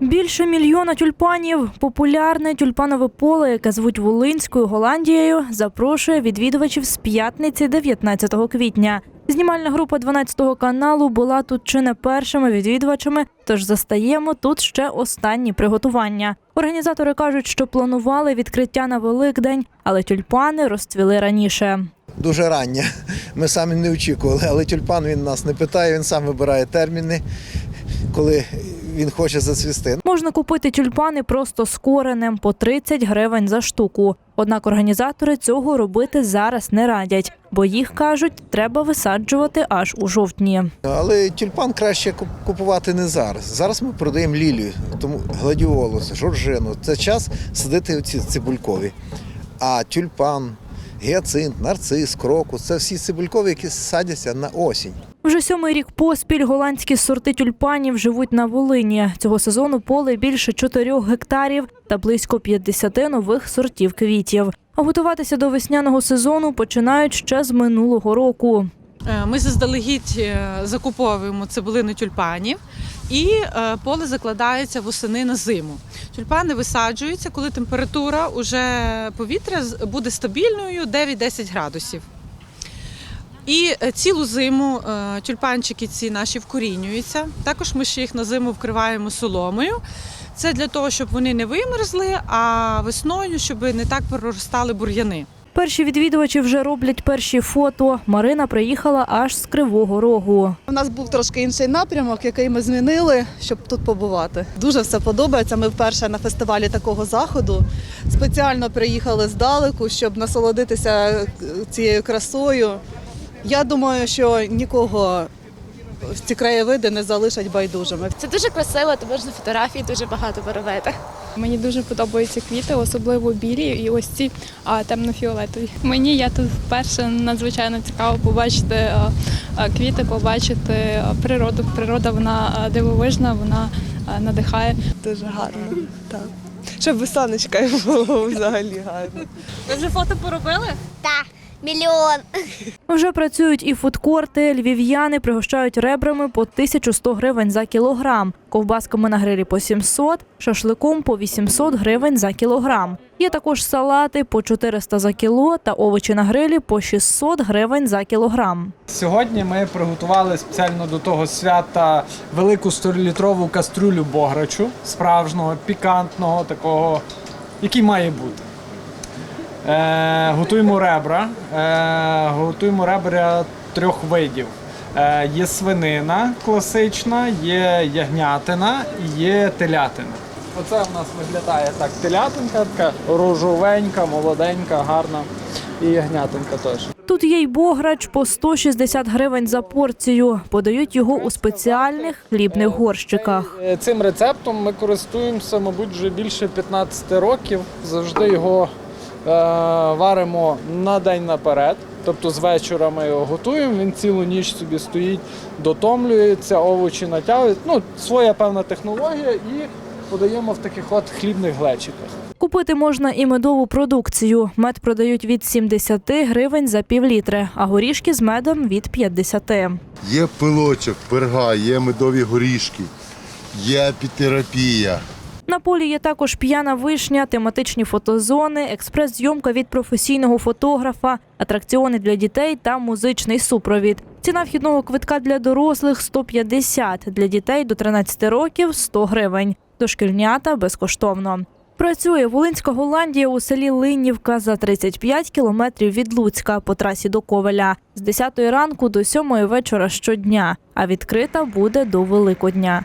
Більше мільйона тюльпанів. Популярне тюльпанове поле, яке звуть Волинською Голландією, запрошує відвідувачів з п'ятниці 19 квітня. Знімальна група 12 каналу була тут чи не першими відвідувачами, тож застаємо тут ще останні приготування. Організатори кажуть, що планували відкриття на Великдень, але тюльпани розцвіли раніше. дуже рання. Ми самі не очікували, але тюльпан він нас не питає, він сам вибирає терміни, коли він хоче зацвісти. Можна купити тюльпани просто з коренем по 30 гривень за штуку. Однак організатори цього робити зараз не радять, бо їх кажуть, треба висаджувати аж у жовтні. Але тюльпан краще купувати не зараз. Зараз ми продаємо лілію, тому гладіолус, жоржину. Це час садити оці цибулькові. А тюльпан, гіацинт, нарцис, крокус це всі цибулькові, які садяться на осінь. Вже сьомий рік поспіль голландські сорти тюльпанів живуть на Волині. Цього сезону поле більше 4 гектарів та близько 50 нових сортів квітів. А готуватися до весняного сезону починають ще з минулого року. Е, Ми заздалегідь е, закуповуємо цибулини тюльпанів, і е, поле закладається восени на зиму. Тюльпани висаджуються, коли температура уже повітря буде стабільною 9-10 градусів. І е, цілу зиму е, тюльпанчики ці наші вкорінюються. Також ми ще їх на зиму вкриваємо соломою. Це для того, щоб вони не вимерзли, а весною, щоб не так проростали бур'яни. Перші відвідувачі вже роблять перші фото. Марина приїхала аж з Кривого Рогу. У нас був трошки інший напрямок, який ми змінили, щоб тут побувати. Дуже все подобається. Ми вперше на фестивалі такого заходу. Спеціально приїхали здалеку, щоб насолодитися е, цією красою. Я думаю, що нікого ці краєвиди не залишать байдужими. Це дуже красиво, то можна фотографії дуже багато поробити. Мені дуже подобаються квіти, особливо білі і ось ці а, темно-фіолетові. Мені я тут вперше надзвичайно цікаво побачити а, а, квіти, побачити а, природу. Природа вона а, дивовижна, вона а, надихає. Дуже гарно, так. Щоб сонечка було взагалі гарно. Ви вже фото поробили? Так, мільйон. Вже працюють і фудкорти. Львів'яни пригощають ребрами по 1100 гривень за кілограм, ковбасками на грилі по 700, шашликом по 800 гривень за кілограм. Є також салати по 400 за кіло та овочі на грилі по 600 гривень за кілограм. Сьогодні ми приготували спеціально до того свята велику 100-літрову кастрюлю бограчу, справжнього, пікантного, такого, який має бути. Е, готуємо ребра. Е, готуємо ребра трьох видів. Е, є свинина класична, є ягнятина і є телятина. Оце в нас виглядає так телятинка, така рожовенька, молоденька, гарна. І ягнятинка теж. Тут є й бограч по 160 гривень за порцію. Подають його у спеціальних хлібних горщиках. Е, Цим рецептом ми користуємося, мабуть, вже більше 15 років. Завжди його варимо на день наперед. Тобто з вечора ми його готуємо, він цілу ніч собі стоїть, дотомлюється, овочі натягують. Ну, своя певна технологія і подаємо в таких от хлібних глечиках. Купити можна і медову продукцію. Мед продають від 70 гривень за півлітри, а горішки з медом від 50. Є пилочок, перга, є медові горішки, є епітерапія. На полі є також п'яна вишня, тематичні фотозони, експрес-зйомка від професійного фотографа, атракціони для дітей та музичний супровід. Ціна вхідного квитка для дорослих 150, для дітей до 13 років 100 гривень. Дошкільнята безкоштовно. Працює Волинська Голландія у селі Линівка за 35 кілометрів від Луцька по трасі до Ковеля з 10 ранку до 7 вечора щодня, а відкрита буде до Великодня.